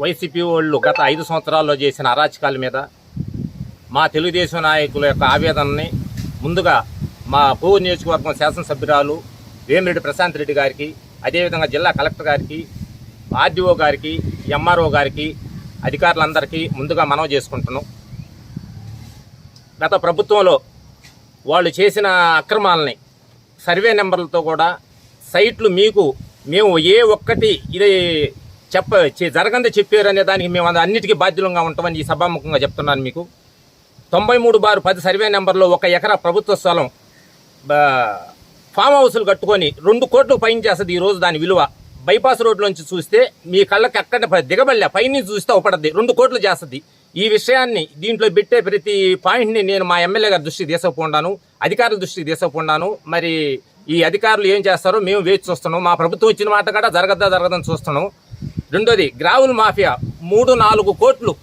YCP వాళ్ళు గత ఐదు సంవత్సరాల్లో చేసిన అరాచకాల మీద మా తెలుగుదేశం నాయకుల యొక్క ఆవేదనని ముందుగా మా భూ నియోజకవర్గం శాసనసభ్యురాలు వేమిరెడ్డి ప్రశాంత్ రెడ్డి గారికి అదేవిధంగా జిల్లా కలెక్టర్ గారికి ఆర్డీఓ గారికి ఎంఆర్ఓ గారికి అధికారులందరికీ ముందుగా మనవి చేసుకుంటున్నాం. గత ప్రభుత్వంలో వాళ్ళు చేసిన అక్రమాలని సర్వే నెంబర్లతో కూడా సైట్లు మీకు మేము ఏ ఒక్కటి ఇది చెప్ప చే- జరగంది చెప్పారు అనే దానికి మేము అన్నిటికీ బాధ్యులంగా ఉంటామని ఈ సభాముఖంగా చెప్తున్నాను మీకు. తొంభై మూడు బారు పది సర్వే నెంబర్లో ఒక ఎకరా ప్రభుత్వ స్థలం ఫామ్ హౌస్లు కట్టుకొని రెండు కోట్లు పైన చేస్తుంది ఈ రోజు దాని విలువ. బైపాస్ రోడ్లోంచి చూస్తే మీ కళ్ళకి అక్కడ దిగబడలే పైన చూస్తే ఒకటది రెండు కోట్లు చేస్తుంది. ఈ విషయాన్ని దీంట్లో పెట్టే ప్రతి పాయింట్ని నేను మా ఎమ్మెల్యే గారి దృష్టికి తీసుకుపోండాను అధికారుల దృష్టికి తీసుకుపోండాను. మరి ఈ అధికారులు ఏం చేస్తారో మేము వేచి చూస్తున్నాం. మా ప్రభుత్వం ఇచ్చిన మాట కూడా జరగద్దా జరగదని చూస్తున్నాం. రెండోది గ్రావుల్ మాఫియా. మూడు నాలుగు కోట్లు.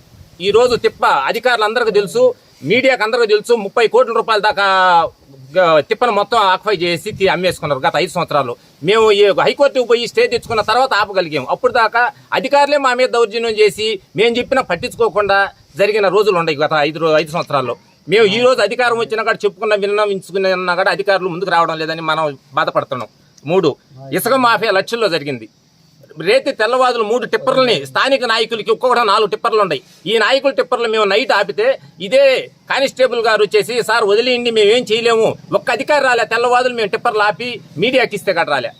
ఈరోజు తిప్ప అధికారులందరికీ తెలుసు మీడియాకు అందరికీ తెలుసు ముప్పై కోట్ల రూపాయల దాకా తిప్పను మొత్తం ఆక్వై చేసి అమ్మేసుకున్నారు గత ఐదు సంవత్సరాలు. మేము ఈ హైకోర్టుకు పోయి స్టే తెచ్చుకున్న తర్వాత ఆపగలిగాం. అప్పుడు దాకా అధికారులే మా మీద దౌర్జన్యం చేసి మేము చెప్పినా పట్టించుకోకుండా జరిగిన రోజులు ఉన్నాయి గత ఐదు ఐదు సంవత్సరాల్లో. మేము ఈ రోజు అధికారం వచ్చినా కూడా చెప్పుకున్న విన్నవించుకున్నా కూడా అధికారులు ముందుకు రావడం లేదని మనం బాధపడుతున్నాం. మూడు ఇసుక మాఫియా లక్షల్లో జరిగింది. రేతి తెల్లవాదులు మూడు టిప్పర్లని స్థానిక నాయకులకి ఒక్కొక్కటి నాలుగు టిప్పర్లు ఉన్నాయి. ఈ నాయకుల టిప్పర్లు మేము నైట్ ఆపితే ఇదే కానిస్టేబుల్ గారు వచ్చేసి సార్ వదిలేయండి మేము ఏం చేయలేము. ఒక్క అధికారి రాలే తెల్లవాదులు మేము టిప్పర్లు ఆపి మీడియాకి ఇస్తే కట్ట రాలే.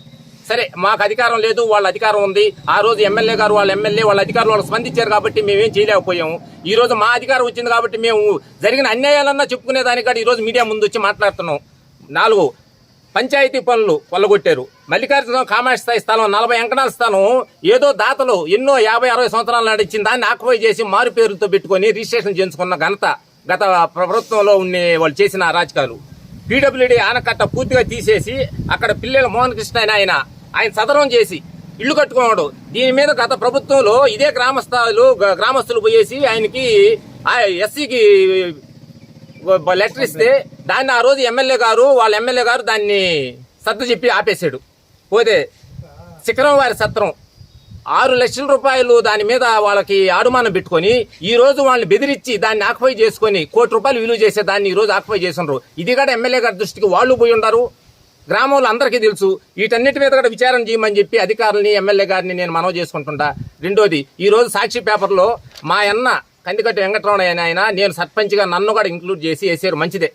సరే మాకు అధికారం లేదు వాళ్ళ అధికారం ఉంది. ఆ రోజు ఎమ్మెల్యే గారు వాళ్ళ ఎమ్మెల్యే వాళ్ళ అధికారులు వాళ్ళు స్పందించారు కాబట్టి మేమేం చేయలేకపోయాము. ఈ రోజు మా అధికారం వచ్చింది కాబట్టి మేము జరిగిన అన్యాయాలన్నా చెప్పుకునే దానికంటే ఈరోజు మీడియా ముందు వచ్చి మాట్లాడుతున్నాం. నాలుగు పంచాయతీ పనులు కొల్లగొట్టారు మల్లికార్జున కామాక్షి స్థాయి స్థలం నలభై ఎంకణాల స్థలం ఏదో దాతలు ఎన్నో యాభై అరవై సంవత్సరాల నడిచిన దాన్ని ఆక్యుపై చేసి మారు పేరుతో పెట్టుకొని రిజిస్ట్రేషన్ చేయించుకున్న ఘనత గత ప్రభుత్వంలో ఉండే వాళ్ళు చేసిన అరాచకాలు పీడబ్ల్యూడీ ఆనకట్ట పూర్తిగా తీసేసి అక్కడ పిల్లల మోహన్ కృష్ణ ఆయన ఆయన ఆయన సదరం చేసి ఇల్లు కట్టుకున్నాడు. దీని మీద గత ప్రభుత్వంలో ఇదే గ్రామస్థాయిలు గ్రామస్తులు పోయేసి ఆయనకి ఎస్సీకి లెటర్ ఇస్తే దాన్ని ఆ రోజు ఎమ్మెల్యే గారు వాళ్ళ ఎమ్మెల్యే గారు దాన్ని సర్దు చెప్పి ఆపేశాడు. పోతే శిఖరం వారి సత్రం. ఆరు లక్షల రూపాయలు దాని మీద వాళ్ళకి ఆడుమానం పెట్టుకొని ఈ రోజు వాళ్ళని బెదిరించి దాన్ని ఆక్యుపై చేసుకొని కోటి రూపాయలు విలువ చేసే దాన్ని ఈ రోజు ఆక్యుపై చేసినారు. ఇది కూడా ఎమ్మెల్యే గారి దృష్టికి వాళ్ళు పోయి ఉన్నారు గ్రామంలో అందరికీ తెలుసు. వీటన్నిటి మీద కూడా విచారణ చేయమని చెప్పి అధికారులని ఎమ్మెల్యే గారిని నేను మనవి చేసుకుంటుంటా. రెండోది ఈ రోజు సాక్షి పేపర్లో మా అన్న కందికట్టు వెంకటరమణ ఆయన ఆయన నేను సర్పంచ్గా నన్ను కూడా ఇంక్లూడ్ చేసి వేసారు. మంచిదే.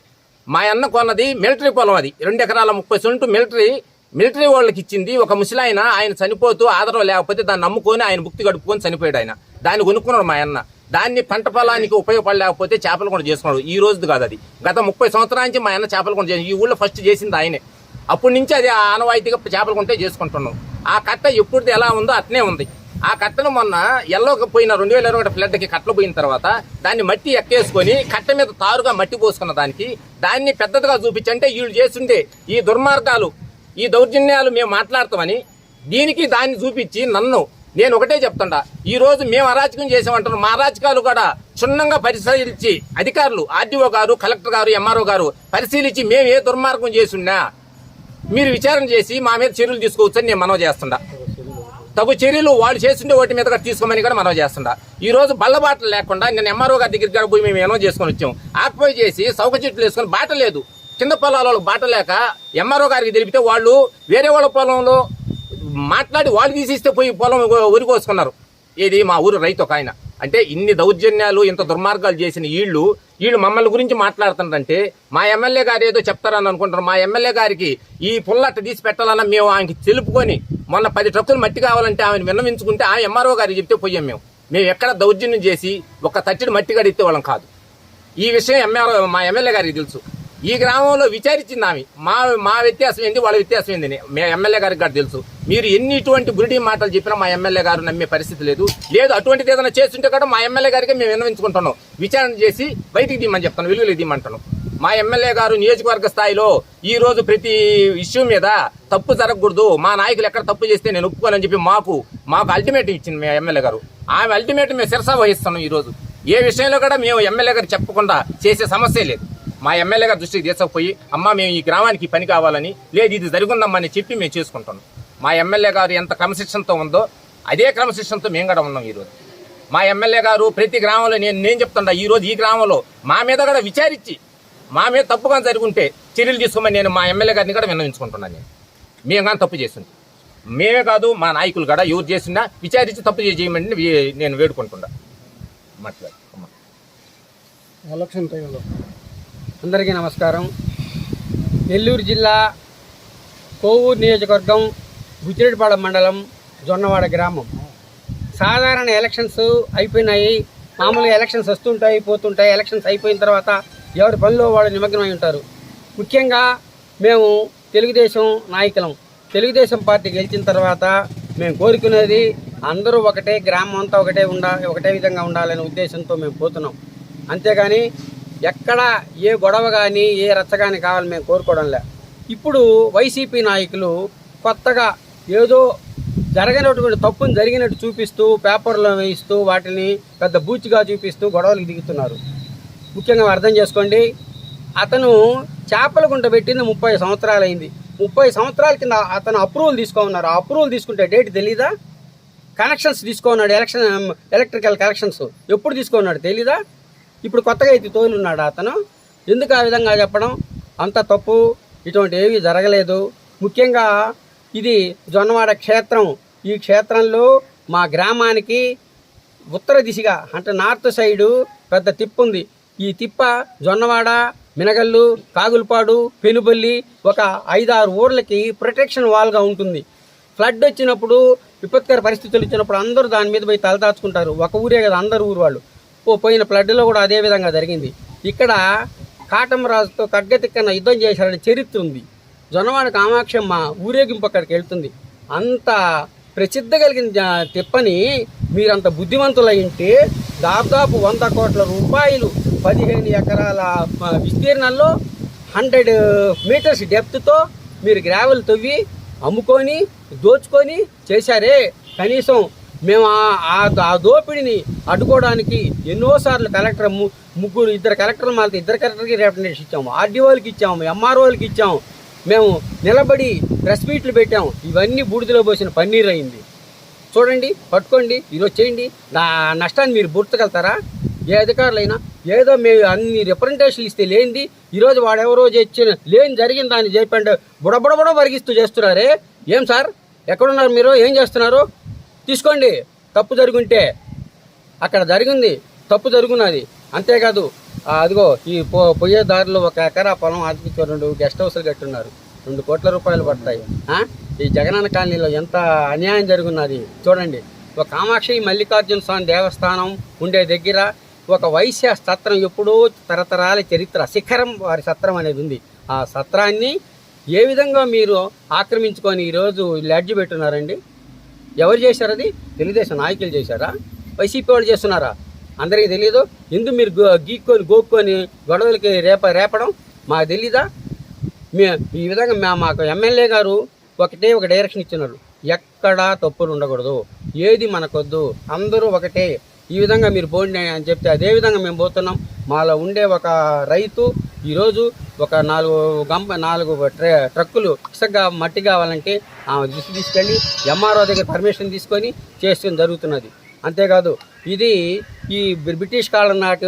మా అన్న కొన్నది మిలిటరీ పొలం అది. రెండు ఎకరాల ముప్పై సెంటు మిలిటరీ మిలిటరీ వాళ్ళకి ఇచ్చింది ఒక ముసలాయన ఆయన చనిపోతూ ఆదరణ లేకపోతే దాన్ని నమ్ముకొని ఆయన ముక్తి గడుపుకొని చనిపోయాడు ఆయన. దాన్ని కొనుక్కున్నాడు మా అన్న. దాన్ని పంట పొలానికి ఉపయోగపడలేకపోతే చేపలు కూడా చేసుకున్నాడు. ఈ రోజుది కాదు అది. గత ముప్పై సంవత్సరాల నుంచి మా అన్న చేపలు కూడా చేసి ఈ ఊళ్ళో ఫస్ట్ చేసింది ఆయనే. అప్పటి నుంచి అది ఆనవాయితీగా చేపలు కొంటే చేసుకుంటున్నాం. ఆ కట్ట ఎప్పుడు ఎలా ఉందో అట్నే ఉంది. ఆ కట్టను మొన్న ఎల్లోకి పోయిన రెండు వేల ఇరవై ఒకటి ఫ్లడ్కి కట్టలు పోయిన తర్వాత దాన్ని మట్టి ఎక్కేసుకొని కట్ట మీద తారుగా మట్టి పోసుకున్న దానికి దాన్ని పెద్దదిగా చూపించంటే వీళ్ళు చేస్తుంటే ఈ దుర్మార్గాలు. ఈ దౌర్జన్యాలు మేము మాట్లాడతామని దీనికి దాన్ని చూపించి నన్ను నేను ఒకటే చెప్తుండా. ఈ రోజు మేము అరాచకం చేసామంటున్నాం మా అరాచకాలు కూడా క్షుణ్ణంగా పరిశీలించి అధికారులు ఆర్డీఓ గారు కలెక్టర్ గారు ఎంఆర్ఓ గారు పరిశీలించి మేము ఏ దుర్మార్గం చేసున్నా మీరు విచారణ చేసి మా మీద చర్యలు తీసుకోవచ్చని నేను మనవి చేస్తుండా. తగు చర్యలు వాళ్ళు చేస్తుండే వాటి మీద కూడా తీసుకోమని కూడా మనవి చేస్తుండా. ఈ రోజు బల్లబాటలు లేకుండా నేను ఎంఆర్ఓ గారి దగ్గరికి పోయి మేము ఏమో చేసుకొని వచ్చాం. ఆక్యుపై చేసి సౌక చెట్లు వేసుకొని బాట లేదు. కింద పొలాలలో బాట లేక ఎంఆర్ఓ గారికి తెలిపితే వాళ్ళు వేరే వాళ్ళ పొలంలో మాట్లాడి వాళ్ళు తీసిస్తే పోయి పొలం ఉరి కోసుకున్నారు. ఏది మా ఊరు రైతు ఒక ఆయన. అంటే ఇన్ని దౌర్జన్యాలు ఇంత దుర్మార్గాలు చేసిన వీళ్ళు వీళ్ళు మమ్మల్ని గురించి మాట్లాడుతున్నారంటే మా ఎమ్మెల్యే గారు ఏదో చెప్తారని అనుకుంటారు మా ఎమ్మెల్యే గారికి ఈ పుల్లట్ట తీసి పెట్టాలన్నా మేము ఆయనకి తెలుపుకొని మొన్న పది ట్రక్కులు మట్టి కావాలంటే ఆమెను విన్నవించుకుంటే ఆ ఎంఆర్ఓ గారికి చెప్తే పోయాం మేము. మేము ఎక్కడ దౌర్జన్యం చేసి ఒక తట్టిడి మట్టి గడితే వాళ్ళం కాదు. ఈ విషయం ఎంఆర్ఓ మా ఎమ్మెల్యే గారికి తెలుసు. ఈ గ్రామంలో విచారించింది ఆమె. మా మా వ్యత్యాసం ఏంది వాళ్ళ వ్యత్యాసం ఏంది మీ ఎమ్మెల్యే గారికి కూడా తెలుసు. మీరు ఎన్ని ఇటువంటి గురిడి మాటలు చెప్పినా మా ఎమ్మెల్యే గారు నమ్మే పరిస్థితి లేదు. లేదు అటువంటిది ఏదైనా చేస్తుంటే కూడా మా ఎమ్మెల్యే గారికి మేము విన్నవించుకుంటున్నాం. విచారణ చేసి బయటికి దిమ్మని చెప్తాను విలువలు దిమ్మంటాను మా ఎమ్మెల్యే గారు నియోజకవర్గ స్థాయిలో ఈ రోజు ప్రతి ఇష్యూ మీద తప్పు జరగకూడదు. మా నాయకులు ఎక్కడ తప్పు చేస్తే నేను ఒప్పుకోనని చెప్పి మాకు మాకు అల్టిమేటం ఇచ్చింది మీ ఎమ్మెల్యే గారు. ఆమె అల్టిమేటం మేము శిరసా వహిస్తున్నాం ఈరోజు ఏ విషయంలో కూడా మేము ఎమ్మెల్యే గారు చెప్పకుండా చేసే సమస్య లేదు. మా ఎమ్మెల్యే దృష్టికి తీసుకుపోయి అమ్మ మేము ఈ గ్రామానికి పని కావాలని లేదు ఇది జరుగుందమ్మని చెప్పి మేము చేసుకుంటాం మా ఎమ్మెల్యే గారు ఎంత క్రమశిక్షణతో ఉందో అదే క్రమశిక్షణతో మేము కూడా ఉన్నాం ఈరోజు. మా ఎమ్మెల్యే గారు ప్రతి గ్రామంలో నేను నేను చెప్తుండా ఈ రోజు ఈ గ్రామంలో మా మీద కూడా విచారించి మా మీద తప్పుగా జరుగుంటే చర్యలు తీసుకోమని నేను మా ఎమ్మెల్యే గారిని కూడా విన్నవించుకుంటున్నాను నేను. మేము కానీ తప్పు చేసింది. మేమే కాదు మా నాయకులు కూడా ఎవరు చేసినా విచారించి తప్పు చేయమని నేను వేడుకుంటున్నా. మాట్లాడు ఎలక్షన్ టైంలో. అందరికీ నమస్కారం. నెల్లూరు జిల్లా కోవూరు నియోజకవర్గం బుచ్చిరెడ్డిపాళెం మండలం జొన్నవాడ గ్రామం. సాధారణ ఎలక్షన్స్ అయిపోయినాయి. మామూలుగా ఎలక్షన్స్ వస్తుంటాయి పోతుంటాయి. ఎలక్షన్స్ అయిపోయిన తర్వాత ఎవరి పనిలో వాళ్ళు నిమగ్నమై ఉంటారు. ముఖ్యంగా మేము తెలుగుదేశం నాయకులం. తెలుగుదేశం పార్టీ గెలిచిన తర్వాత మేము కోరుకునేది అందరూ ఒకటే గ్రామం అంతా ఒకటే ఉండా ఒకటే విధంగా ఉండాలనే ఉద్దేశంతో మేము పోతున్నాం. అంతేగాని ఎక్కడ ఏ గొడవ కానీ ఏ రచ్చ కానీ కావాలి మేము కోరుకోవడంలే ఇప్పుడు వైసీపీ నాయకులు కొత్తగా ఏదో జరగనటువంటి తప్పును జరిగినట్టు చూపిస్తూ పేపర్లో వేయిస్తూ వాటిని పెద్ద బూచిగా చూపిస్తూ గొడవలకు దిగుతున్నారు. ముఖ్యంగా అర్థం చేసుకోండి అతను చేపల గుంట పెట్టింది ముప్పై సంవత్సరాలు అయింది ముప్పై సంవత్సరాల కింద అతను అప్రూవల్ తీసుకోమన్నారు. ఆ అప్రూవల్ తీసుకుంటే డేట్ తెలీదా? కనెక్షన్స్ తీసుకున్నాడు ఎలక్షన్ ఎలక్ట్రికల్ కనెక్షన్స్. ఎప్పుడు తీసుకున్నాడు తెలీదా? ఇప్పుడు కొత్తగా అయితే తోలున్నాడు అతను? ఎందుకు ఆ విధంగా చెప్పడం? అంత తప్పు ఇటువంటి ఏవి జరగలేదు. ముఖ్యంగా ఇది జొన్నవాడ క్షేత్రం. ఈ క్షేత్రంలో మా గ్రామానికి ఉత్తర దిశగా అంటే నార్త్ సైడు పెద్ద తిప్పు ఉంది. ఈ తిప్ప జొన్నవాడ మినగల్లు కాగులపాడు పెనుబల్లి ఒక ఐదారు ఊర్లకి ప్రొటెక్షన్ వాల్గా ఉంటుంది. ఫ్లడ్ వచ్చినప్పుడు విపత్కర పరిస్థితులు వచ్చినప్పుడు అందరూ దాని మీద పోయి తలదాచుకుంటారు. ఒక ఊరే కదా అందరు ఊరు వాళ్ళు. పోయిన ఫ్లడ్లో కూడా అదే విధంగా జరిగింది. ఇక్కడ కాటమరాజుతో కగ్గతిక్కన యుద్ధం చేశారనే చరిత్ర ఉంది. జొన్నవాడ కామాక్షమ్మ ఊరేగింపు అక్కడికి వెళ్తుంది. అంత ప్రసిద్ధ కలిగిన తిప్పని మీరంత బుద్ధిమంతులై ఉంటే దాదాపు వంద కోట్ల రూపాయలు పదిహేను ఎకరాల విస్తీర్ణంలో హండ్రెడ్ మీటర్స్ డెప్త్తో మీరు గ్రావెల్ తవ్వి అమ్ముకొని దోచుకొని చేశారే. కనీసం మేము ఆ- దోపిడీని దోపిడిని అడ్డుకోవడానికి ఎన్నోసార్లు కలెక్టర్ ముగ్గురు ఇద్దరు కలెక్టర్లు మాత్రం ఇద్దరు కలెక్టర్కి రిప్రజెంటేషన్ ఇచ్చాము ఆర్డీఓలకి ఇచ్చాము ఎంఆర్ఓలకి ఇచ్చాము. మేము నిలబడి ప్రెస్ మీట్లు పెట్టాము. ఇవన్నీ బూడిదలో పోసిన పన్నీర్ అయింది. చూడండి పట్టుకోండి ఈరోజు చేయండి. నా నష్టాన్ని మీరు గుర్తగలుగుతారా ఏ అధికారులైనా ఏదో మేము అన్ని రిప్రజెంటేషన్లు ఇస్తే లేనిది ఈరోజు వాడెవరో చేసిన లేని జరిగిన దాన్ని చెప్పండి బుడబుడబుడ వరిగిస్తూ చేస్తున్నారే. ఏం సార్? ఎక్కడున్నారు మీరు? ఏం చేస్తున్నారు? తీసుకోండి. తప్పు జరుగుంటే అక్కడ జరిగింది తప్పు జరుగున్నది అంతేకాదు అదిగో ఈ పో పోయే దారిలో ఒక ఎకరా పొలం అతికి రెండు గెస్ట్ హౌస్లు కట్టున్నారు. రెండు కోట్ల రూపాయలు పడతాయి. ఈ జగనన్న కాలనీలో ఎంత అన్యాయం జరుగున్నది చూడండి. ఒక కామాక్షి మల్లికార్జున స్వామి దేవస్థానం ఉండే దగ్గర ఒక వైశ్య సత్రం ఎప్పుడూ తరతరాల చరిత్ర శిఖరం వారి సత్రం అనేది ఉంది. ఆ సత్రాన్ని ఏ విధంగా మీరు ఆక్రమించుకొని ఈరోజు లడ్జి పెట్టున్నారండి? ఎవరు చేశారు అది? తెలుగుదేశం నాయకులు చేశారా? వైసీపీ వాళ్ళు చేస్తున్నారా? అందరికీ తెలియదు ఎందుకు మీరు గీక్కొని గోక్కొని గొడవలకి రేప రేపడం? మాకు తెలీదా? మే ఈ విధంగా మా మాకు ఎమ్మెల్యే గారు ఒకటే ఒక డైరెక్షన్ ఇచ్చినారు. ఎక్కడా తప్పులు ఉండకూడదు. ఏది మనకొద్దు. అందరూ ఒకటే. ఈ విధంగా మీరు పోండి అని చెప్తే అదే విధంగా మేము పోతున్నాం. మాలో ఉండే ఒక రైతు ఈరోజు ఒక నాలుగు గంప నాలుగు ట్ర ట్రక్కులు ఇసుక మట్టి కావాలంటే ఆమె దృష్టి తీసుకెళ్ళి ఎంఆర్ఓ దగ్గర పర్మిషన్ తీసుకొని చేస్తూ జరుగుతున్నది. అంతేకాదు ఇది ఈ బ్రిటిష్ కాలం నాటి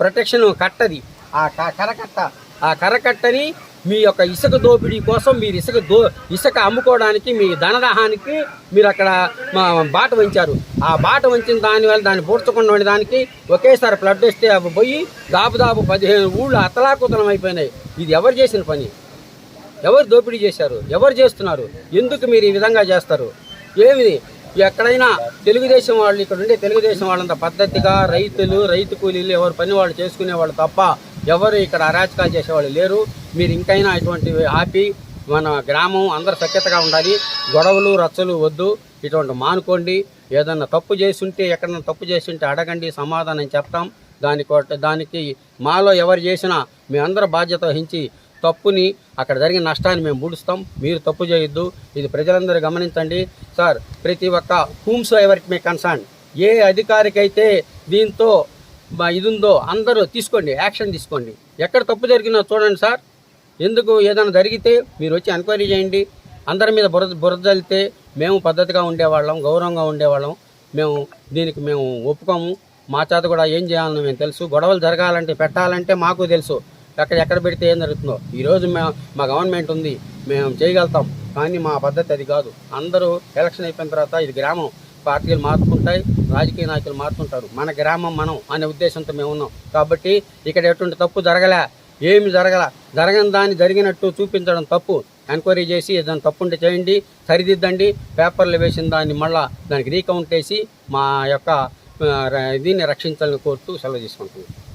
ప్రొటెక్షన్ కట్టది. ఆ కరకట్ట ఆ కరకట్టని మీ యొక్క ఇసుక దోపిడీ కోసం మీరు ఇసుక దో ఇసుక అమ్ముకోవడానికి మీ ధనదాహానికి మీరు అక్కడ బాట వంచారు. ఆ బాట వంచిన దానివల్ల దాన్ని పూడ్చకుండా ఉండడానికి ఒకేసారి ఫ్లడ్ వస్తే అవి పోయి దాపుదాపు పదిహేను ఊళ్ళు అతలాకుతలం అయిపోయినాయి. ఇది ఎవరు చేసిన పని? ఎవరు దోపిడీ చేశారు? ఎవరు చేస్తున్నారు? ఎందుకు మీరు ఈ విధంగా చేస్తారు? ఏమిది? ఎక్కడైనా తెలుగుదేశం వాళ్ళు ఇక్కడ ఉండే తెలుగుదేశం వాళ్ళంత పద్ధతిగా రైతులు రైతు కూలీలు ఎవరు పని వాళ్ళు చేసుకునే వాళ్ళు తప్ప ఎవరు ఇక్కడ అరాచకాలు చేసేవాళ్ళు లేరు. మీరు ఇంకైనా ఇటువంటివి ఆపి మన గ్రామం అందరు సఖ్యతగా ఉండాలి. గొడవలు రచ్చలు వద్దు. ఇటువంటి మానుకోండి. ఏదన్నా తప్పు చేస్తుంటే ఎక్కడన్నా తప్పు చేసి ఉంటే అడగండి సమాధానం చెప్తాం. దానికో దానికి మాలో ఎవరు చేసినా మీ అందరూ బాధ్యత వహించి తప్పుని అక్కడ జరిగిన నష్టాన్ని మేము పూడుస్తాం మీరు తప్పు చేయొద్దు. ఇది ప్రజలందరూ గమనించండి. సార్ ప్రతి ఒక్క హూమ్స్ ఎవరికి మీ కన్సర్న్ ఏ అధికారికైతే దీంతో ఇది ఉందో అందరూ తీసుకోండి యాక్షన్ తీసుకోండి. ఎక్కడ తప్పు జరిగినా చూడండి సార్. ఎందుకు ఏదైనా జరిగితే మీరు వచ్చి ఎంక్వైరీ చేయండి. అందరి మీద బురద బురద మేము పద్ధతిగా ఉండేవాళ్ళం గౌరవంగా ఉండేవాళ్ళం. మేము దీనికి మేము ఒప్పుకోము. మా చేత కూడా ఏం చేయాలని మేము తెలుసు. గొడవలు జరగాలంటే పెట్టాలంటే మాకు తెలుసు. ఎక్కడ ఎక్కడ పెడితే ఏం జరుగుతుందో. ఈరోజు మేము మా గవర్నమెంట్ ఉంది మేము చేయగలుగుతాం కానీ మా పద్ధతి అది కాదు. అందరూ ఎలక్షన్ అయిపోయిన తర్వాత ఇది గ్రామం. పార్టీలు మారుతుంటాయి రాజకీయ నాయకులు మారుతుంటారు. మన గ్రామం మనం అనే ఉద్దేశంతో మేము ఉన్నాం. కాబట్టి ఇక్కడ ఎటువంటి తప్పు జరగలే ఏమి జరగల జరగని దాన్ని జరిగినట్టు చూపించడం తప్పు. ఎంక్వైరీ చేసి ఏదైనా తప్పు ఉంటే చేయండి సరిదిద్దండి పేపర్లు వేసిన దాన్ని మళ్ళా దానికి రీకౌంట్ వేసి మా యొక్క దీన్ని రక్షించాలని కోరుతూ సెలవు తీసుకుంటున్నాను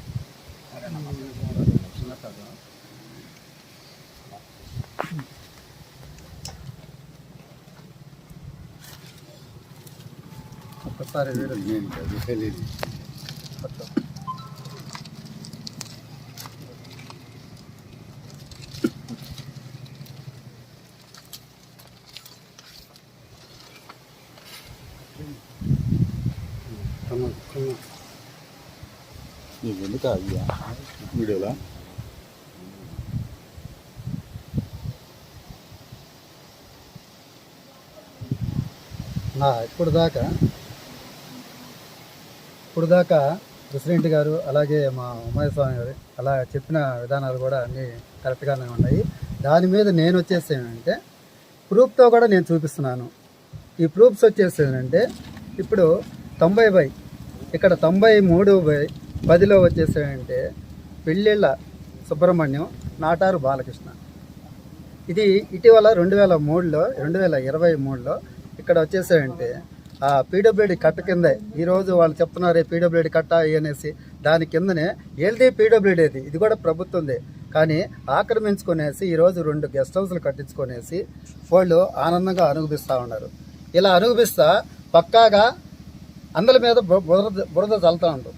నీకు ఎందుకు అయ్యా వీడియోలా? నా ఇప్పుడు దాకా ఇప్పుడు దాకా ప్రెసిడెంట్ గారు అలాగే మా ఉమాయస్వామి గారు అలా చెప్పిన విధానాలు కూడా అన్నీ కరెక్ట్గానే ఉన్నాయి. దాని మీద నేను వచ్చేసి ఏంటంటే ప్రూఫ్తో కూడా నేను చూపిస్తున్నాను. ఈ ప్రూఫ్స్ వచ్చేసి ఏంటంటే ఇప్పుడు తొంభై బై ఇక్కడ తొంభై మూడు బై పదిలో వచ్చేసాయంటే పెళ్ళిళ్ళ సుబ్రహ్మణ్యం నాటారు బాలకృష్ణ. ఇది ఇటీవల రెండు వేల మూడులో రెండు వేల ఇరవై మూడులో ఇక్కడ వచ్చేసాయంటే పీడబ్ల్యూడి కట్ట కిందే. ఈరోజు వాళ్ళు చెప్తున్నారు పీడబ్ల్యూడి కట్ట అనేసి. దాని కిందనే ఏది పీడబ్ల్యూడీది ఇది. కూడా ప్రభుత్వందే. కానీ ఆక్రమించుకునేసి ఈరోజు రెండు గెస్ట్ హౌస్లు కట్టించుకునేసి వాళ్ళు ఆనందంగా అనుభవిస్తూ ఉన్నారు. ఇలా అనుభవిస్తా పక్కాగా అందరి మీద బు- బురద బురద చల్లుతూ ఉంటాం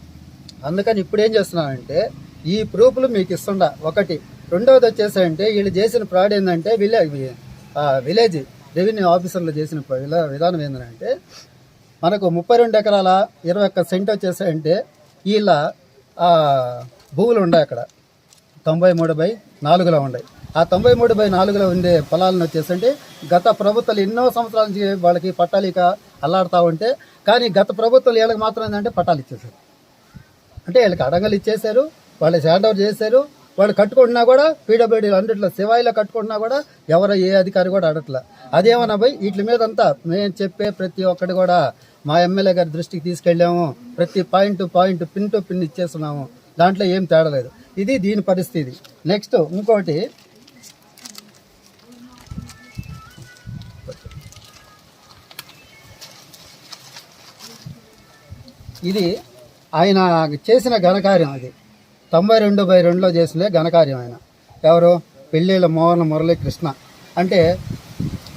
అందుకని ఇప్పుడు ఏం చేస్తున్నామంటే ఈ ప్రూఫ్లు మీకు ఇస్తుండ. ఒకటి. రెండవది వచ్చేసంటే వీళ్ళు చేసిన ఫ్రాడ్ ఏంటంటే విలేజ్ విలేజ్. రెవెన్యూ ఆఫీసర్లు చేసిన విధానం ఏంటంటే మనకు ముప్పై రెండు ఎకరాల ఇరవై ఒక్క సెంట్ వచ్చేసాయంటే వీళ్ళ భూములు ఉన్నాయి అక్కడ. తొంభై మూడు బై నాలుగులో ఉన్నాయి ఆ తొంభై మూడు బై నాలుగులో ఉండే పొలాలను వచ్చేసంటే గత ప్రభుత్వాలు ఎన్నో సంవత్సరాల నుంచి వాళ్ళకి పట్టాలిక అల్లాడుతూ ఉంటే కానీ గత ప్రభుత్వాలు వీళ్ళకి మాత్రం ఏంటంటే పట్టాలు ఇచ్చేసారు అంటే వీళ్ళకి అడగలు ఇచ్చేశారు వాళ్ళు హ్యాండ్ ఓవర్ చేశారు వాళ్ళు కట్టుకుంటున్నా కూడా పీడబ్ల్యూడీ అందుట్లో శివాయిలో కట్టుకుంటున్నా కూడా ఎవరు ఏ అధికారి కూడా అడట్లా అదేమన్నా పోయి వీటి మీద అంతా మేము చెప్పే ప్రతి ఒక్కటి కూడా మా ఎమ్మెల్యే గారి దృష్టికి తీసుకెళ్ళాము. ప్రతి point point pin to pin ఇచ్చేస్తున్నాము. దాంట్లో ఏం తేడా లేదు. ఇది దీని పరిస్థితి. నెక్స్ట్ ఇంకోటి ఇది ఆయన చేసిన ఘనకార్యం అది. తొంభై రెండు బై రెండులో చేసిన ఘనకార్యం ఆయన. ఎవరు? పెళ్ళిళ్ళ మోహన మురళీకృష్ణ అంటే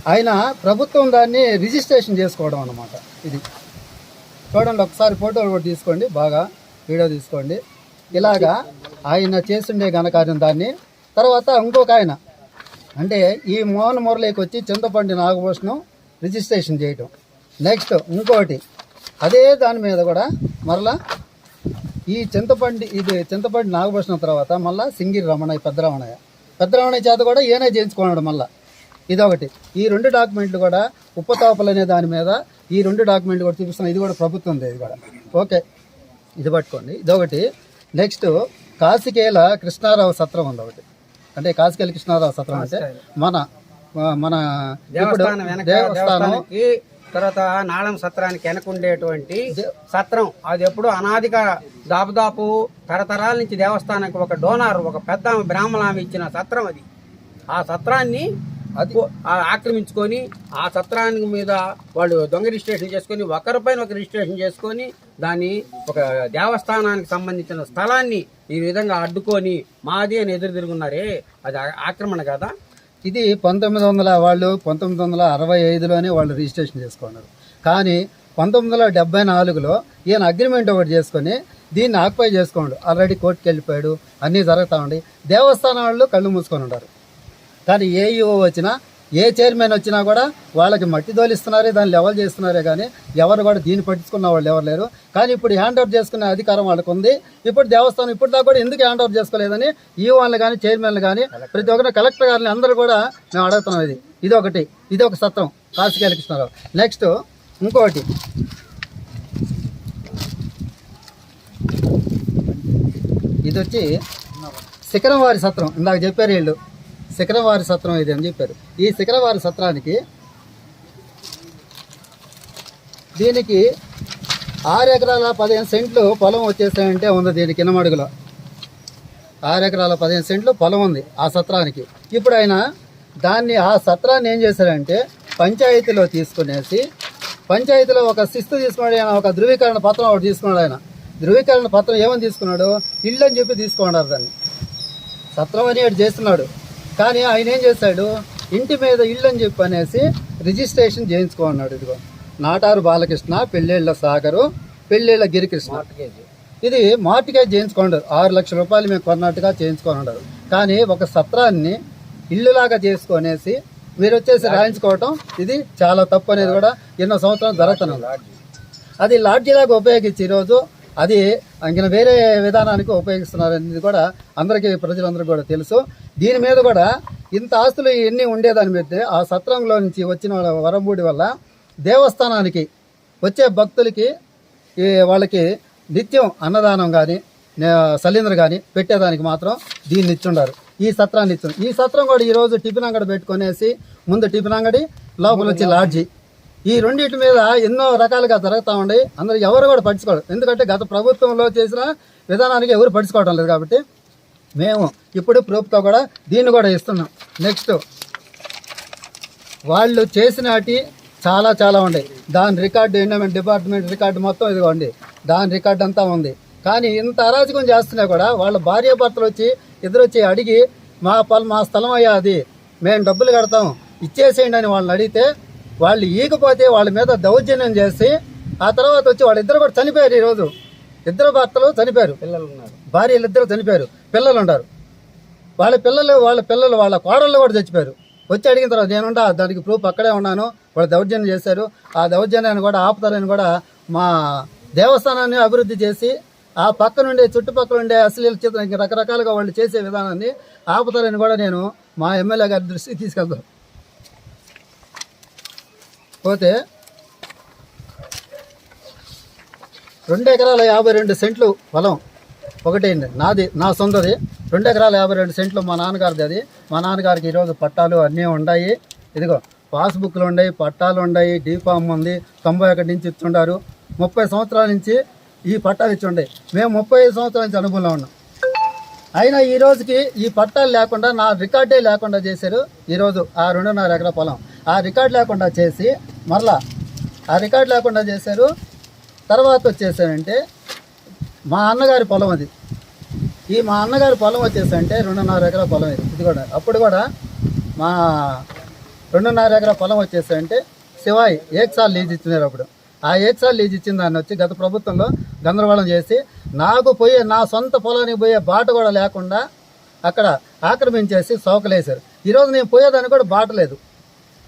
ఆయన ప్రభుత్వం దాన్ని రిజిస్ట్రేషన్ చేసుకోవడం అనమాట ఇది. చూడండి ఒకసారి ఫోటోలు కూడా తీసుకోండి బాగా వీడియో తీసుకోండి. ఇలాగా ఆయన చేస్తుండే ఘనకార్యం దాన్ని. తర్వాత ఇంకొక ఆయన. అంటే ఈ మోహన్ మురళికి వచ్చి చింతపండి నాగభూషణం రిజిస్ట్రేషన్ చేయటం. నెక్స్ట్ ఇంకోటి. అదే దాని మీద కూడా మరలా ఈ చింతపండి ఇది చింతపండి నాగభూషణం తర్వాత మళ్ళా సింగిరి రమణయ్య పెద్ద రమణయ్య. పెద్ద రమణయ్య చేత కూడా ఏనే చేయించుకున్నాడు మళ్ళా. ఇదొకటి. ఈ రెండు డాక్యుమెంట్లు కూడా ఉప్పతాపలు అనే దాని మీద ఈ రెండు డాక్యుమెంట్లు కూడా చూపిస్తున్నాం ఇది కూడా ప్రభుత్వం ఇది కూడా. ఓకే. ఇది పట్టుకోండి. ఇదొకటి. నెక్స్ట్ కాసికేల కృష్ణారావు సత్రం ఉంది ఒకటి. అంటే కాసికేల కృష్ణారావు సత్రం అంటే మన మన ఇప్పుడు దేవస్థానం తర్వాత నాళం సత్రానికి వెనకుండేటువంటి సత్రం. అది ఎప్పుడు అనాదిక దాపుదాపు తరతరాల నుంచి దేవస్థానానికి ఒక డోనార్ ఒక పెద్ద ఆమె బ్రాహ్మణ ఆమె ఇచ్చిన సత్రం అది. ఆ సత్రాన్ని ఆక్రమించుకొని ఆ సత్రానికి మీద వాళ్ళు దొంగ రిజిస్ట్రేషన్ చేసుకొని ఒకరిపైన ఒక రిజిస్ట్రేషన్ చేసుకొని దాన్ని ఒక దేవస్థానానికి సంబంధించిన స్థలాన్ని ఈ విధంగా అడ్డుకొని మాది అని ఎదురు తిరుగున్నారే. అది ఆక్రమణ కదా. ఇది పంతొమ్మిది వందల వాళ్ళు పంతొమ్మిది వందల అరవై ఐదులోనే వాళ్ళు రిజిస్ట్రేషన్ చేసుకున్నారు. కానీ పంతొమ్మిది వందల డెబ్బై నాలుగులో ఈయన అగ్రిమెంట్ ఒకటి చేసుకొని దీన్ని ఆక్యుపై చేసుకోండు ఆల్రెడీ కోర్టుకి వెళ్ళిపోయాడు. అన్నీ జరుగుతూ ఉండి దేవస్థానాల్లో కళ్ళు మూసుకొని ఉంటారు కానీ ఏ యువ వచ్చినా ఏ చైర్మన్ వచ్చినా కూడా వాళ్ళకి మట్టి తోలిస్తున్నారే దాన్ని లెవెల్ చేస్తున్నారే కానీ ఎవరు కూడా దీన్ని పట్టించుకున్న వాళ్ళు ఎవరు లేరు. కానీ ఇప్పుడు హ్యాండ్ ఓవర్ చేసుకునే అధికారం వాళ్ళకు ఉంది. ఇప్పుడు దేవస్థానం ఇప్పుడు దాకా కూడా ఎందుకు హ్యాండ్ ఓవర్ చేసుకోలేదని ఈ వాళ్ళు కానీ చైర్మన్లు కానీ ప్రతి ఒక్కరు కలెక్టర్ గారిని అందరూ కూడా మేము అడుగుతున్నాం ఇది. ఇది ఒకటి. ఇది ఒక సత్రం. కాశీకేల కృష్ణారావు. నెక్స్ట్ ఇంకొకటి. ఇది వచ్చి శిఖరం వారి సత్రం. ఇందాక చెప్పారు వీళ్ళు. శిఖరవారి సత్రం ఇది అని చెప్పారు. ఈ శిఖరవారి సత్రానికి దీనికి ఆరు ఎకరాల పదిహేను సెంట్లు పొలం వచ్చేసాయంటే ఉంది దీనికి ఇనమడుగులో ఆరు ఎకరాల పదిహేను సెంట్లు పొలం ఉంది ఆ సత్రానికి. ఇప్పుడు ఆయన దాన్ని ఆ సత్రాన్ని ఏం చేశారంటే పంచాయతీలో తీసుకునేసి పంచాయతీలో ఒక శిస్తు తీసుకున్నాడు ఆయన ఒక ధృవీకరణ పత్రం ఒకటి తీసుకున్నాడు ఆయన. ధృవీకరణ పత్రం ఏమని తీసుకున్నాడు? ఇల్లు అని చెప్పి తీసుకున్నారు దాన్ని. సత్రం అని అటు చేస్తున్నాడు. కానీ ఆయన ఏం చేశాడు? ఇంటి మీద ఇల్లు అని చెప్పి అనేసి రిజిస్ట్రేషన్ చేయించుకున్నాడు ఇదిగో. నాటారు బాలకృష్ణ పెళ్ళిళ్ళ సాగరు పెళ్ళిళ్ళ గిరికృష్ణ. ఇది మార్టిగేజ్ చేయించుకున్నారు ఆరు లక్షల రూపాయలు మేము కొన్నట్టుగా చేయించుకున్నారు కానీ ఒక సత్రాన్ని ఇల్లులాగా చేసుకొనేసి మీరు వచ్చేసి రాయించుకోవటం ఇది చాలా తప్పు అనేది కూడా ఎన్నో సంవత్సరాలు జరుగుతున్నాం అది లాడ్జీలాగా ఉపయోగించి ఈరోజు అది ఇంక వేరే విధానానికి ఉపయోగిస్తున్నారు అనేది కూడా అందరికీ ప్రజలందరికీ కూడా తెలుసు. దీని మీద కూడా ఇంత ఆస్తులు ఎన్ని ఉండేదాన్ని పెడితే ఆ సత్రంలో నుంచి వచ్చిన వాళ్ళ వరంబూడి వల్ల దేవస్థానానికి వచ్చే భక్తులకి వాళ్ళకి నిత్యం అన్నదానం కానీ సలీంద్ర కానీ పెట్టేదానికి మాత్రం దీన్ని ఇచ్చుండారు. ఈ సత్రాన్ని ఇచ్చు ఈ సత్రం కూడా ఈరోజు టిఫిన్ అంగడి పెట్టుకునేసి ముందు టిఫిన్ అంగడి లోపల వచ్చి లాడ్జి. ఈ రెండింటి మీద ఎన్నో రకాలుగా జరుగుతూ ఉండి అందరూ ఎవరు కూడా పట్టించుకోరు. ఎందుకంటే గత ప్రభుత్వంలో చేసిన విధానానికి ఎవరు పట్టించుకోవడం లేదు కాబట్టి మేము ఇప్పుడు ప్రూఫ్తో కూడా దీన్ని కూడా ఇస్తున్నాం. నెక్స్ట్ వాళ్ళు చేసినటి చాలా చాలా ఉన్నాయి దాని రికార్డు ఎండమెంట్ డిపార్ట్మెంట్ రికార్డు మొత్తం ఇదిగోండి దాని రికార్డు అంతా ఉంది. కానీ ఇంత అరాచకం చేస్తున్నా కూడా వాళ్ళ భార్య భర్తలు వచ్చి ఇద్దరు వచ్చి అడిగి మా పల్ మా స్థలం అయ్యా అది మేము డబ్బులు కడతాం ఇచ్చేసేయండి అని వాళ్ళని అడిగితే వాళ్ళు ఈకపోతే వాళ్ళ మీద దౌర్జన్యం చేసి ఆ తర్వాత వచ్చి వాళ్ళిద్దరు కూడా చనిపోయారు ఈరోజు ఇద్దరు భర్తలు చనిపోయారు. పిల్లలు ఉన్నారు భార్యలు ఇద్దరు చనిపోయారు. పిల్లలు ఉన్నారు. వాళ్ళ పిల్లలు వాళ్ళ పిల్లలు వాళ్ళ కోడళ్ళు కూడా చచ్చిపోయారు. వచ్చి అడిగిన తర్వాత నేనుండా దానికి ప్రూఫ్ అక్కడే ఉన్నాను. వాళ్ళు దౌర్జన్యం చేశారు. ఆ దౌర్జన్యాన్ని కూడా ఆపుతారని కూడా మా దేవస్థానాన్ని అభివృద్ధి చేసి ఆ పక్క నుండే చుట్టుపక్కల ఉండే అశ్లీల చిత్రం రకరకాలుగా వాళ్ళు చేసే విధానాన్ని ఆపుతారని కూడా నేను మా ఎమ్మెల్యే గారి దృష్టికి తీసుకెళ్తాను. పోతే రెండు ఎకరాల యాభై రెండు సెంట్లు పొలం ఒకటైంది నాది నా సొంతది. రెండు ఎకరాల యాభై రెండు సెంట్లు మా నాన్నగారిది అది. మా నాన్నగారికి ఈరోజు పట్టాలు అన్నీ ఉన్నాయి ఇదిగో పాస్బుక్లు ఉన్నాయి పట్టాలు ఉన్నాయి డీఫామ్ ఉంది. తొంభై ఒకటి నుంచి ఇచ్చుండారు. ముప్పై సంవత్సరాల నుంచి ఈ పట్టాలు ఇచ్చుండే మేము ముప్పై ఐదు సంవత్సరాల నుంచి అనుభవంలో ఉన్నాం. అయినా ఈ రోజుకి ఈ పట్టాలు లేకుండా నా రికార్డే లేకుండా చేశారు ఈరోజు ఆ రెండున్నర ఎకరాల పొలం. ఆ రికార్డు లేకుండా చేసి మరలా ఆ రికార్డు లేకుండా చేశారు. తర్వాత వచ్చేసారంటే మా అన్నగారి పొలం అది. ఈ మా అన్నగారి పొలం వచ్చేసంటే రెండున్నర ఎకరాల పొలం ఇది. ఇది కూడా. అప్పుడు కూడా మా రెండున్నర ఎకరాల పొలం వచ్చేసంటే శివాయి ఏక్సాల్ లీజ్ ఇచ్చినారు అప్పుడు. ఆ ఏక్సాల్ లీజ్ ఇచ్చిన దాన్ని వచ్చి గత ప్రభుత్వంలో గందరగోళం చేసి నాకు పోయే నా సొంత పొలానికి పోయే బాట కూడా లేకుండా అక్కడ ఆక్రమించేసి సోకలేశారు. ఈరోజు నేను పోయేదానికి కూడా బాట లేదు.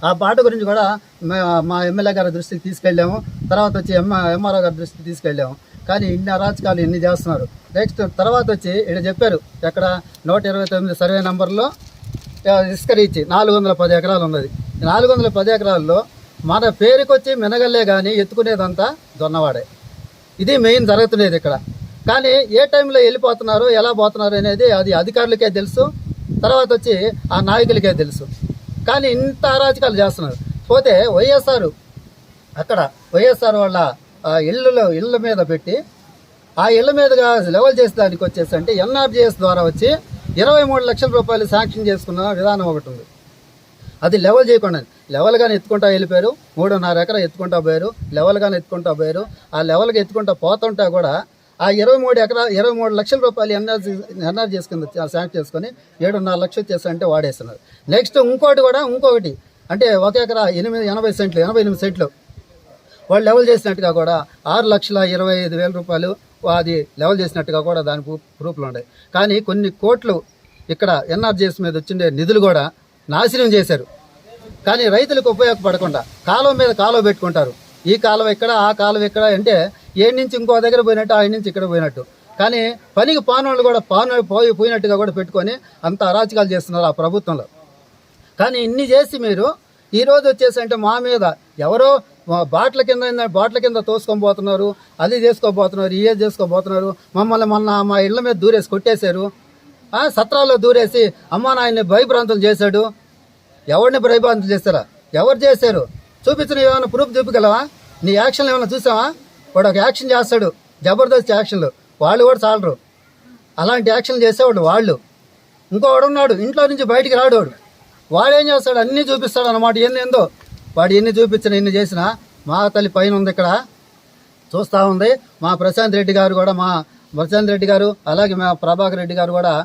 ఆ పాట గురించి కూడా మా ఎమ్మెల్యే గారి దృష్టికి తీసుకెళ్ళాము. తర్వాత వచ్చి ఎం ఎంఆర్ఓ గారి దృష్టికి తీసుకెళ్ళాము. కానీ ఇన్ని అరాచకాలు ఇన్ని చేస్తున్నారు. నెక్స్ట్ తర్వాత వచ్చి ఇక్కడ చెప్పారు ఎక్కడ నూట ఇరవై తొమ్మిది సర్వే నెంబర్లో ఆ, ఇసుక రీచ్ నాలుగు వందల పది ఎకరాలు ఉన్నది. నాలుగు వందల పది ఎకరాల్లో మన పేరుకొచ్చి మినగల్లే కానీ ఎత్తుకునేదంతా దొన్నవాడే. ఇది మెయిన్ జరుగుతున్నది ఇక్కడ. కానీ ఏ టైంలో వెళ్ళిపోతున్నారు ఎలా పోతున్నారు అనేది అది అధికారులకే తెలుసు. తర్వాత వచ్చి ఆ నాయకులకే తెలుసు. కానీ ఇంత అరాచకాలు చేస్తున్నారు. పోతే వైఎస్ఆర్ అక్కడ వైఎస్ఆర్ వాళ్ళ ఆ, ఇళ్ళలో ఇళ్ళ మీద పెట్టి ఆ ఇళ్ళ మీదుగా లెవెల్ చేసే దానికి వచ్చేసి అంటే ఎన్ఆర్జీఎస్ ద్వారా వచ్చి ఇరవై మూడు లక్షల రూపాయలు శాంక్షన్ చేసుకున్న విధానం ఒకటి ఉంది. అది లెవెల్ చేయకుండా లెవెల్గానే ఎత్తుకుంటా వెళ్ళిపోయారు. మూడున్నర ఎకరా ఎత్తుకుంటా పోయారు. లెవెల్గానే ఎత్తుకుంటా పోయారు. ఆ లెవెల్గా ఎత్తుకుంటా పోతుంటా కూడా ఆ ఇరవై మూడు ఎకరా ఇరవై మూడు లక్షల రూపాయలు ఎన్ఆర్ ఎన్ఆర్ చేసుకుంది శాంక్షన్ చేసుకొని ఏడున్నర లక్షలు చేస్తారంటే వాడేస్తున్నారు. నెక్స్ట్ ఇంకోటి కూడా ఇంకొకటి. అంటే ఒక ఎకరా ఎనిమిది ఎనభై సెంట్లు ఎనభై ఎనిమిది సెంట్లు. వాళ్ళు లెవెల్ చేసినట్టుగా కూడా ఆరు లక్షల ఇరవై ఐదు వేల రూపాయలు అది లెవెల్ చేసినట్టుగా కూడా దాని ప్రూఫ్లు ఉన్నాయి. కానీ కొన్ని కోట్లు ఇక్కడ ఎన్ఆర్జీఎస్ మీద వచ్చిండే నిధులు కూడా నాశనం చేశారు. కానీ రైతులకు ఉపయోగపడకుండా కాలువ మీద కాలువ పెట్టుకుంటారు. ఈ కాలువ ఇక్కడ ఆ కాలువ ఇక్కడ అంటే ఏ నుంచి ఇంకో దగ్గర పోయినట్టు ఆయన నుంచి ఇక్కడ పోయినట్టు. కానీ పనికి పానోళ్ళు కూడా పాను పోయి పోయినట్టుగా కూడా పెట్టుకొని అంత అరాచకాలు చేస్తున్నారు ఆ ప్రభుత్వంలో. కానీ ఇన్ని చేసి మీరు ఈరోజు రోజు వచ్చేసి అంటే మా మీద ఎవరో బాట్ల కింద బాట్ల కింద తోసుకొని పోతున్నారు అది చేసుకోబోతున్నారు ఇయే చేసుకోబోతున్నారు మమ్మల్ని మొన్న మా ఇళ్ళ మీద దూరేసి కొట్టేశారు. సత్రాల్లో దూరేసి అమ్మ నాయన్ని భయభ్రాంతులు చేశాడు. ఎవరిని భయభ్రాంతులు చేస్తారా ఎవరు చేశారు? చూపించిన ఏమైనా ప్రూఫ్ చూపించగలవా? నీ యాక్షన్లు ఏమైనా చూసావా? వాడు ఒక యాక్షన్ చేస్తాడు. జబర్దస్త్ యాక్షన్లు. వాళ్ళు కూడా చాలరు. అలాంటి యాక్షన్లు చేసేవాడు వాళ్ళు. ఇంకోడు ఉన్నాడు. ఇంట్లో నుంచి బయటికి రాడు వాడు. వాడేం చేస్తాడు? అన్నీ చూపిస్తాడు అన్నమాట. ఎన్ని ఏందో? వాడు ఎన్ని చూపించిన ఎన్ని చేసినా మా తల్లి పైన ఉంది ఇక్కడ. చూస్తూ ఉంది. మా ప్రశాంత్ రెడ్డి గారు కూడా మా ప్రశాంత్ రెడ్డి గారు అలాగే మా ప్రభాకర్ రెడ్డి గారు కూడా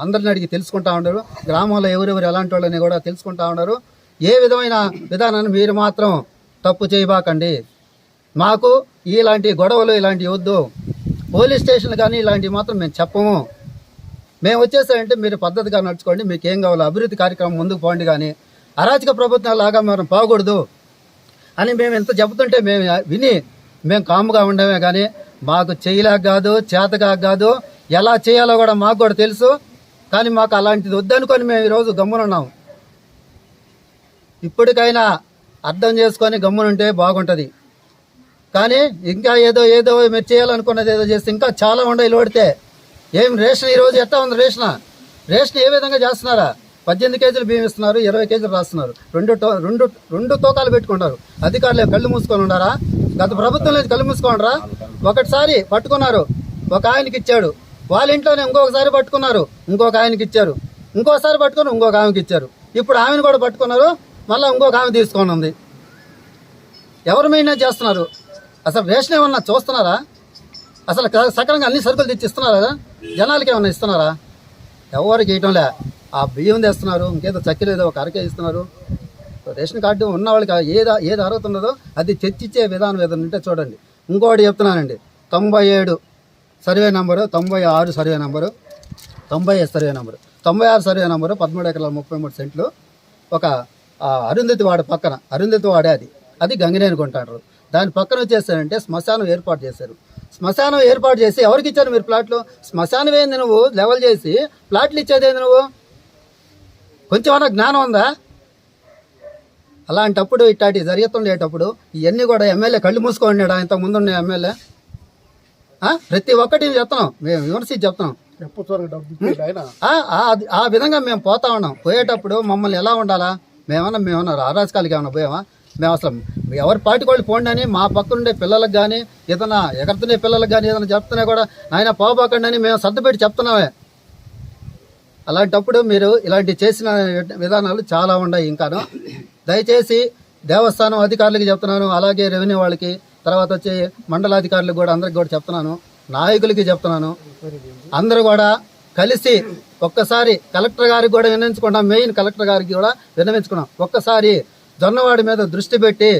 అందరిని అడిగి తెలుసుకుంటా ఉన్నారు. గ్రామంలో ఎవరెవరు ఎలాంటి వాళ్ళని కూడా తెలుసుకుంటా ఉన్నారు. ఏ విధమైన విధానాన్ని మీరు మాత్రం తప్పు చేయబాకండి. మాకు ఇలాంటి గొడవలు ఇలాంటివి వద్దు. పోలీస్ స్టేషన్లు కానీ ఇలాంటివి మాత్రం మేము చెప్పము. మేము వచ్చేసారంటే మీరు పద్ధతిగా నడుచుకోండి మీకు ఏం కావాలో అభివృద్ధి కార్యక్రమం ముందుకు పోండి కానీ అరాచక ప్రభుత్వం లాగా మనం పోకూడదు అని మేము ఎంత చెబుతుంటే మేము విని మేము కాముగా ఉండమే కానీ మాకు చేయలేక కాదు చేతగా కాదు. ఎలా చేయాలో కూడా మాకు కూడా తెలుసు కానీ మాకు అలాంటిది వద్దనుకొని మేము ఈరోజు గమ్మునున్నాం ఇప్పటికైనా అర్థం చేసుకొని గమ్మునుంటే బాగుంటుంది. కానీ ఇంకా ఏదో ఏదో మీరు చేయాలనుకున్నది ఏదో చేస్తే ఇంకా చాలా ఉండయి లోడితే. ఏం రేషన్ ఈరోజు ఎట్లా ఉంది రేషన్? రేషన్ ఏ విధంగా చేస్తున్నారా? పద్దెనిమిది కేజీలు బియ్యం ఇస్తున్నారు ఇరవై కేజీలు రాస్తున్నారు రెండు టో రెండు రెండు తూకాలు పెట్టుకుంటారు. అధికారులు కళ్ళు మూసుకొని ఉన్నారా? గత ప్రభుత్వం నుంచి కళ్ళు మూసుకోండిరా? ఒకటిసారి పట్టుకున్నారు ఒక ఆయనకి ఇచ్చాడు. వాళ్ళ ఇంట్లోనే ఇంకొకసారి పట్టుకున్నారు ఇంకొక ఆయనకి ఇచ్చారు. ఇంకోసారి పట్టుకొని ఇంకొక ఆమెకి ఇచ్చారు. ఇప్పుడు ఆమెను కూడా పట్టుకున్నారు మళ్ళీ ఇంకొక ఆమె తీసుకొని ఉంది. ఎవరు మెయింటైన్ చేస్తున్నారు? అసలు రేషన్ ఏమన్నా చూస్తున్నారా? అసలు సక్రమంగా అన్ని సరుకులు తెచ్చి ఇస్తున్నారా? కదా జనాలకి ఏమన్నా ఇస్తున్నారా? ఎవరికి ఇవ్వటంలే ఆ బియ్యం తెస్తున్నారు ఇంకేదో చక్కెర ఏదో ఒక అరకే ఇస్తున్నారు. రేషన్ కార్డు ఉన్న వాళ్ళకి ఏది ఏది అర్హత ఉన్నదో అది తెచ్చిచ్చే విధానం ఏదైనా ఉంటే చూడండి. ఇంకోటి చెప్తున్నానండి. తొంభై ఏడు సర్వే నంబరు తొంభై ఆరు సర్వే నెంబరు తొంభై ఐదు సర్వే నంబరు. తొంభై ఆరు సర్వే నంబరు పదమూడు ఎకరాల ముప్పై మూడు సెంట్లు ఒక అరుంధతి వాడ పక్కన అరుంధతి వాడే అది. అది గంగినేని కొంటారు. దాని పక్కన వచ్చేసారంటే శ్మశానం ఏర్పాటు చేశారు. శ్మశానం ఏర్పాటు చేసి ఎవరికి ఇచ్చారు మీరు ప్లాట్లు? శ్మశానం ఏంది నువ్వు? లెవెల్ చేసి ప్లాట్లు ఇచ్చేదేంది నువ్వు? కొంచెం ఏమైనా జ్ఞానం ఉందా? అలాంటప్పుడు ఇట్లాంటి జరుగుతుండేటప్పుడు ఇవన్నీ కూడా ఎమ్మెల్యే కళ్ళు మూసుకోండి ఇంతకు ముందు ఉన్న ఎమ్మెల్యే? ప్రతి ఒక్కటి చెప్తున్నాం. మేము విమర్శించి చెప్తున్నాం. ఆ విధంగా మేము పోతా ఉన్నాం. పోయేటప్పుడు మమ్మల్ని ఎలా ఉండాలా? మేమన్నా మేమన్నా అరాజకాలకి ఏమన్నా పోయామా? మేము అసలు ఎవరి పాటి వాళ్ళు పోండి అని మా పక్కనుండే పిల్లలకు కానీ ఏదైనా ఎగరుతున్న పిల్లలకు కానీ ఏదైనా చెప్తున్నా కూడా ఆయన పోబాకండి అని మేము సర్దుపెట్టి చెప్తున్నామే. అలాంటప్పుడు మీరు ఇలాంటి చేసిన విధానాలు చాలా ఉన్నాయి ఇంకాను. దయచేసి దేవస్థానం అధికారులకి చెప్తున్నాను అలాగే రెవెన్యూ వాళ్ళకి తర్వాత వచ్చి మండలాధికారులకు కూడా అందరికి కూడా చెప్తున్నాను నాయకులకి చెప్తున్నాను. అందరూ కూడా కలిసి ఒక్కసారి కలెక్టర్ గారికి కూడా విన్నవించుకున్నాం మెయిన్ కలెక్టర్ గారికి కూడా విన్నవించుకున్నాం. ఒక్కసారి జొన్నవాడి మీద దృష్టి పెట్టి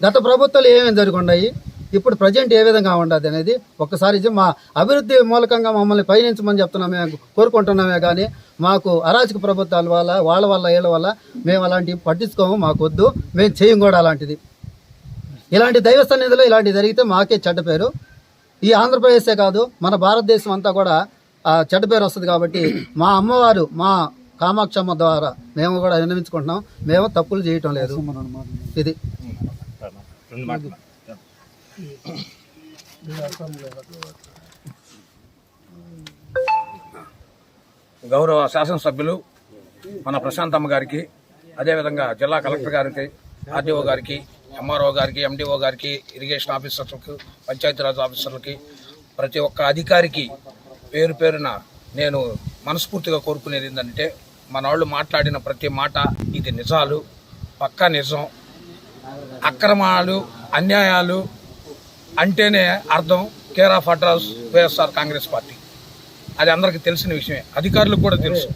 గత ప్రభుత్వాలు ఏమేమి జరుగున్నాయి ఇప్పుడు ప్రజెంట్ ఏ విధంగా ఉండదు అనేది ఒక్కసారి మా అభివృద్ధి మూలకంగా మమ్మల్ని పయనించమని చెప్తున్నామే కోరుకుంటున్నామే కానీ మాకు అరాచక ప్రభుత్వాల వల్ల వాళ్ళ వల్ల వీళ్ళ వల్ల మేము అలాంటివి పట్టించుకోము మాకు వద్దు మేము చేయం కూడా అలాంటిది. ఇలాంటి దైవ సన్నిధిలో ఇలాంటివి జరిగితే మాకే చెడ్డ పేరు. ఈ ఆంధ్రప్రదేశే కాదు మన భారతదేశం అంతా కూడా చెడ్డ పేరు వస్తుంది కాబట్టి మా అమ్మవారు మా కామాక్షమ్మ ద్వారా మేము కూడా విన్నవించుకుంటున్నాం. మేము తప్పులు చేయటం లేదు. ఇది. గౌరవ శాసనసభ్యులు మన ప్రశాంతమ్మ గారికి అదేవిధంగా జిల్లా కలెక్టర్ గారికి ఆర్డీఓ గారికి ఎంఆర్ఓ గారికి ఎండిఓ గారికి ఇరిగేషన్ ఆఫీసర్లకు పంచాయతీరాజ్ ఆఫీసర్లకి ప్రతి ఒక్క అధికారికి పేరు పేరున నేను మనస్ఫూర్తిగా కోరుకునేది ఏంటంటే మన వాళ్ళు మాట్లాడిన ప్రతి మాట ఇది నిజాలు పక్కా నిజం. అక్రమాలు అన్యాయాలు అంటేనే అర్థం care of address YSR Congress party. అది అందరికీ తెలిసిన విషయమే. అధికారులకు కూడా తెలుసు.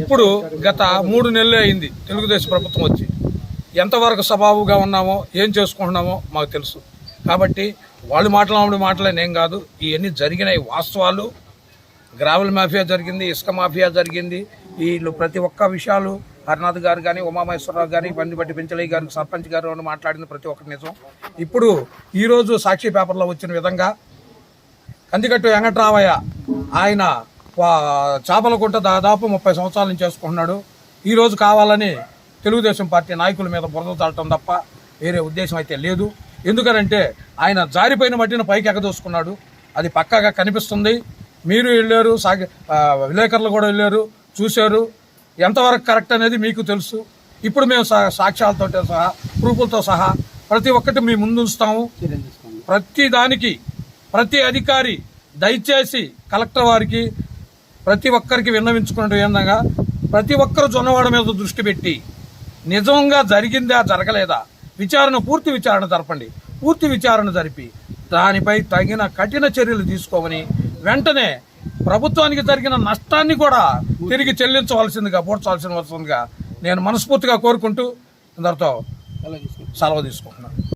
ఇప్పుడు గత మూడు నెలలే అయింది తెలుగుదేశం ప్రభుత్వం వచ్చి. ఎంతవరకు స్వభావుగా ఉన్నామో ఏం చేసుకుంటున్నామో మాకు తెలుసు. కాబట్టి వాళ్ళు మాట్లాడే మాటలే కాదు. ఇవన్నీ జరిగినాయి వాస్తవాలు. గ్రావెల్ మాఫియా జరిగింది ఇసుక మాఫియా జరిగింది. వీళ్ళు ప్రతి ఒక్క విషయాలు హరినాథ్ గారు కానీ ఉమామహేశ్వరరావు గారి బండిపట్టి పెంచలయ్య గారు సర్పంచ్ గారు అని మాట్లాడిన ప్రతి ఒక్కటి నిజం. ఇప్పుడు ఈరోజు సాక్షి పేపర్లో వచ్చిన విధంగా కందికట్టు వెంకట్రామయ్య ఆయన వా- చేపలకుంట దాదాపు ముప్పై సంవత్సరాల నుంచి చేసుకుంటున్నాడు. ఈరోజు కావాలని తెలుగుదేశం పార్టీ నాయకుల మీద బురద తాడటం తప్ప వేరే ఉద్దేశం అయితే లేదు. ఎందుకనంటే ఆయన జారిపోయిన మట్టిని పైకి ఎగదోసుకున్నాడు. అది పక్కాగా కనిపిస్తుంది. మీరు వెళ్ళారు సాగి విలేకరులు కూడా వెళ్ళారు. చూశారు. ఎంతవరకు కరెక్ట్ అనేది మీకు తెలుసు. ఇప్పుడు మేము సాక్ష్యాలతో సహా ప్రూఫ్లతో సహా ప్రతి ఒక్కటి మీ ముందుంచుతాము ప్రతి దానికి ప్రతి అధికారి దయచేసి కలెక్టర్ వారికి ప్రతి ఒక్కరికి విన్నవించుకున్నట్టు విధంగా ప్రతి ఒక్కరు జొన్నవాడ మీద దృష్టి పెట్టి నిజంగా జరిగిందా జరగలేదా విచారణ పూర్తి విచారణ జరపండి. పూర్తి విచారణ జరిపి దానిపై తగిన కఠిన చర్యలు తీసుకోమని వెంటనే ప్రభుత్వానికి జరిగిన నష్టాన్ని కూడా తిరిగి చెల్లించవలసిందిగా పూడ్చాల్సిన వస్తుందిగా నేను మనస్ఫూర్తిగా కోరుకుంటూ అందరితో సెలవు తీసుకుంటున్నాను.